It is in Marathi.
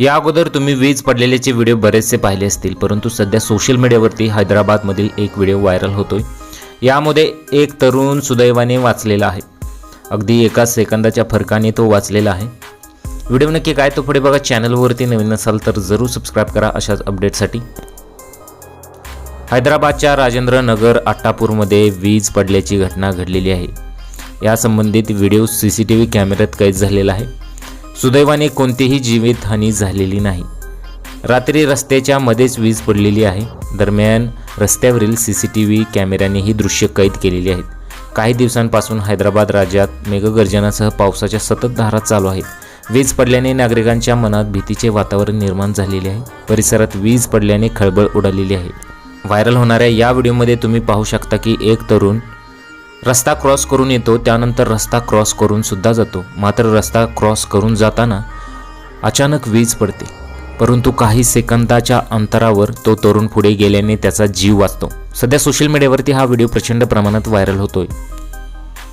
या अगोदर तुम्ही वीज पडलेल्याचे व्हिडिओ बरेचसे पाहिले असतील परंतु सध्या सोशल मीडियावरती हैदराबादमधील एक व्हिडिओ व्हायरल होतोय. यामध्ये एक तरुण सुदैवाने वाचलेला आहे. अगदी एका सेकंदाच्या फरकाने तो वाचलेला आहे. व्हिडिओ नक्की काय तो पुढे बघा. चॅनलवरती नवीन असाल तर जरूर सबस्क्राईब करा अशाच अपडेटसाठी हैदराबादच्या राजेंद्र नगर अट्टापूरमध्ये वीज पडल्याची घटना घडलेली आहे. या संबंधित video C C T V कॅमेऱ्यात कैद झालेला आहे. सुदैवाने कोणतीही जीवितहानी झालेली नाही. रात्री रस्त्याच्या मध्येच वीज पडलेली आहे. दरम्यान रस्त्यावरील सी सी टी व्ही कॅमेऱ्याने ही दृश्य कैद केलेली आहेत. काही दिवसांपासून हैदराबाद राज्यात मेघगर्जनासह पावसाच्या सतत धारा चालू आहेत. वीज पडल्याने नागरिकांच्या मनात भीतीचे वातावरण निर्माण झालेले आहे. परिसरात वीज पडल्याने खळबळ उडालेली आहे. व्हायरल होणाऱ्या या व्हिडिओमध्ये तुम्ही पाहू शकता की एक तरुण रस्ता क्रॉस करून येतो त्यानंतर रस्ता क्रॉस करून सुद्धा जातो. मात्र रस्ता क्रॉस करून जाताना अचानक वीज पडते. परंतु काही सेकंदाच्या अंतरावर तो तरुण पुढे गेल्याने त्याचा जीव वाचतो. सध्या सोशल मीडियावरती हा व्हिडिओ प्रचंड प्रमाणात व्हायरल होतोय.